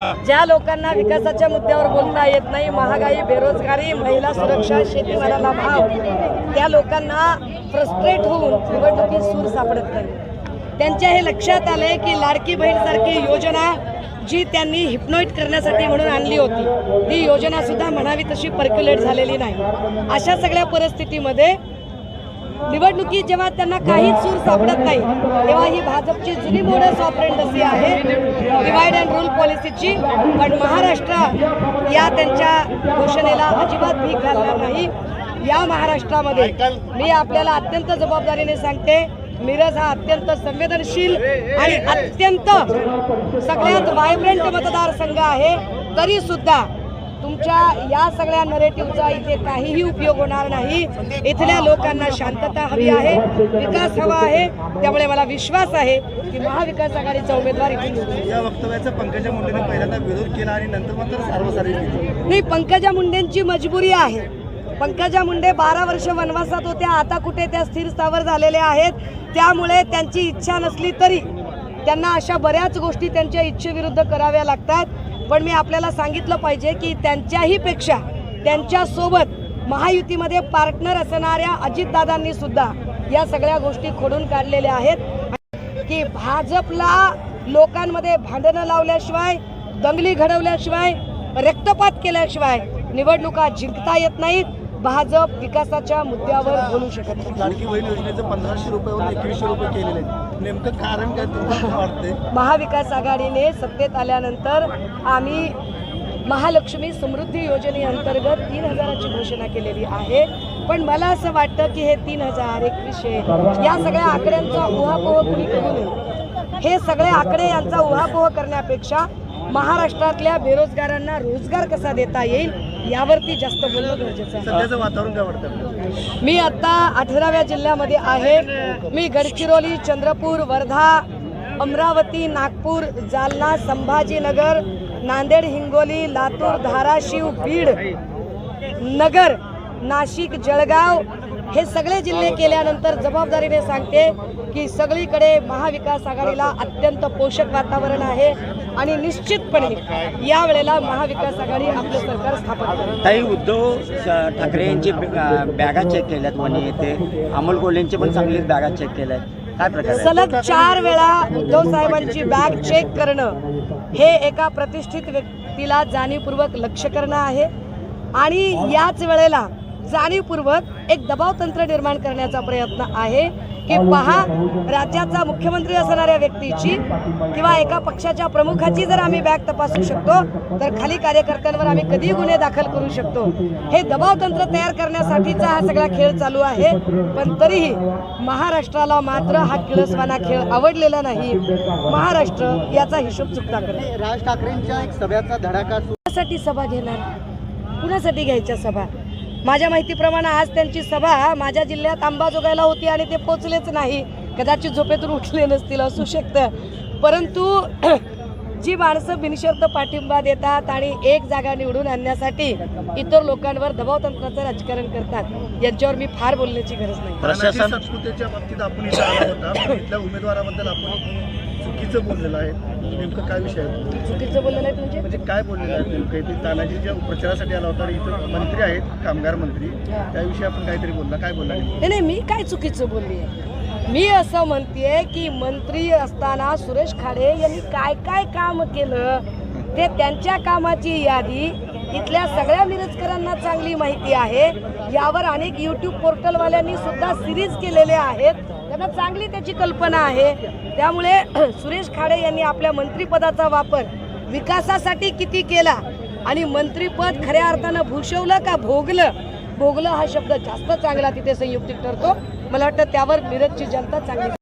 ज्या लोकांना विकासाच्या मुद्द्यावर बोलता येत नाही महागाई बेरोजगारी महिला सुरक्षा शेतीमालाला भाव त्या लोकांना फ्रस्ट्रेट होऊन निवडणुकीत सूर सापडत नाही. त्यांच्या हे लक्षात आलंय की लाडकी बहीण सारखी योजना जी त्यांनी हिप्नोईट करण्यासाठी म्हणून आणली होती ती योजना सुद्धा म्हणावी तशी पर्क्युलेट झालेली नाही. अशा सगळ्या परिस्थितीमध्ये निवडणुकीत जेव्हा त्यांना काहीच सूर सापडत नाही तेव्हा ही भाजपची जुनी मोडस ऑपरेंडसी आहे. डिवाइड अँड रूल पॉलिसीची पण महाराष्ट्र या त्यांच्या घोषणेला अजिबात भीक घालणार नाही. या महाराष्ट्रामध्ये मी आपल्याला अत्यंत जबाबदारीने सांगते मिरज हा अत्यंत संवेदनशील आणि अत्यंत सगळ्यात व्हायब्रंट मतदारसंघ आहे. तरी सुद्धा तुमच्या या सगळ्या नरेटिव्हचा इथे काहीही उपयोग होणार नाही. इथल्या लोकांना शांतता हवी आहे विकास हवा आहे. त्यामुळे मला विश्वास आहे की महाविकास आघाडीचा उमेदवार. या वक्तव्याचा पंकजा मुंडेने पहिल्यांदा विरोध केला आणि नंतर मात्र सार्वसार्वजनिक केलं. नाही पंकजा मुंडेंची मजबुरी आहे. पंकजा मुंडे बारा वर्ष वनवासात होत्या आता कुठे त्या स्थिर स्थावर झालेल्या आहेत? त्यामुळे त्यांची इच्छा नसली तरी त्यांना अशा बऱ्याच गोष्टी त्यांच्या इच्छेविरुद्ध कराव्या लागतात. पण मी आपल्याला सांगितलं पाहिजे की त्यांच्याही पेक्षा त्यांच्यासोबत महायुतीमध्ये पार्टनर असणाऱ्या अजितदादांनी सुद्धा या सगळ्या गोष्टी खोडून काढलेल्या आहेत. की भाजपला लोकांमध्ये भांडणं लावल्याशिवाय दंगली घडवल्याशिवाय रक्तपात केल्याशिवाय निवडणुका जिंकता येत नाहीत. भाजप विकासाच्या मुद्द्यावर बोलू शकत नाही. लाडकी बहीण योजनेचं पंधराशे रुपयावर एकवीसशे रुपये केलेले नेमकं कारण काय तुम्हाला वाटतंय? महाविकास आघाडीने सत्तेत आल्यानंतर आम्ही महालक्ष्मी समृद्धी योजनेअंतर्गत तीन हजाराची घोषणा केलेली आहे. पण मला असं वाटतं की हे तीन हजार एकवीसशे या सगळ्या आकड्यांचा उहापोह कुणी करू नये. हे सगळे आकडे यांचा उहापोह करण्यापेक्षा महाराष्ट्रातल्या बेरोजगारांना रोजगार कसा देता येईल? यावरती जास्त बोलणं गरजेचं आहे. वातावरण काय वाटतं मी आता अठराव्या जिल्ह्यामध्ये आहे. मी गडचिरोली चंद्रपूर वर्धा अमरावती नागपूर जालना संभाजीनगर नांदेड हिंगोली लातूर धाराशिव बीड नगर नाशिक जळगाव हे सगळे जिल्हे केल्यानंतर जबाबदारीने सांगते की सगळीकडे महाविकास आघाडीला अत्यंत पोषक वातावरण आहे. आणि निश्चितपणे यावेळेला महाविकास आघाडी आपलं सरकार स्थापन ताई उद्धव ठाकरे यांची बॅगा चेक केल्यात वणी येथे अमोल कोल्हेंची पण चांगलीच बॅगा चेक आहे? सलग चार वेळा उद्धव साहेबांची बॅग चेक करणं हे एका प्रतिष्ठित व्यक्तीला जाणीवपूर्वक लक्ष करणं आहे. आणि याच वेळेला जाणीवपूर्वक एक दबाव तंत्र निर्माण करण्याचा प्रयत्न आहे. की पहा राज्याचा मुख्यमंत्री असणाऱ्या व्यक्तीची किंवा एका पक्षाच्या प्रमुखाची जर आम्ही बॅग तपासू शकतो तर खाली कार्यकर्त्यांवर आम्ही कधी गुन्हे दाखल करू शकतो. हे दबाव तंत्र तयार करण्यासाठीचा हा सगळा खेळ चालू आहे. पण तरीही महाराष्ट्राला मात्र हा किळसवाना खेळ आवडलेला नाही. महाराष्ट्र याचा हिशोब चुकता करतो राज ठाकरेंच्या एक सभ्याचा धडाका कुणासाठी सभा घेणार? कुणासाठी घ्यायच्या सभा? माझ्या माहितीप्रमाणे आज त्यांची सभा माझ्या जिल्ह्यात अंबाजोगाईला होती आणि ते पोचलेच नाही. कदाचित झोपेतून उठले नसतील असू शकतं. परंतु जी माणसं बिनशर्त पाठिंबा देतात आणि एक जागा निवडून आणण्यासाठी इतर लोकांवर दबावतंत्राचं राजकारण करतात यांच्यावर मी फार बोलण्याची गरज नाही. संस्कृतीच्या बाबतीत आपण इथं आला होता. इथल्या उमेदवाराबद्दल आपण चुकीचं बोललेलं आहे. नेमकं काय विषय आहे? चुकीचं बोललं नाही म्हणजे? म्हणजे काय बोललेलं आहे नेमकं? इथे तानाजीच्या प्रचारासाठी आला होता आणि इथं मंत्री आहेत कामगार मंत्री. त्याविषयी आपण काहीतरी बोलला काय बोलला? नाही नाही मी काय चुकीचं बोलली आहे? मी असं म्हणतेय की मंत्री असताना सुरेश खाडे यांनी काय काय काम केलं ते त्यांच्या कामाची यादी इथल्या सगळ्या मिरजकरांना चांगली माहिती आहे. यावर अनेक यूट्यूब पोर्टलवाल्यांनी सुद्धा सिरीज केलेले आहेत. त्यांना चांगली त्याची कल्पना आहे. त्यामुळे सुरेश खाडे यांनी आपल्या मंत्रिपदाचा वापर विकासासाठी किती केला आणि मंत्रीपद खऱ्या अर्थानं भूषवलं का भोगलं? भोगलं हा शब्द जास्त चांगला तिथे संयुक्तिक ठरतो. मला वाटतं त्यावर मिरजची जनता चांगली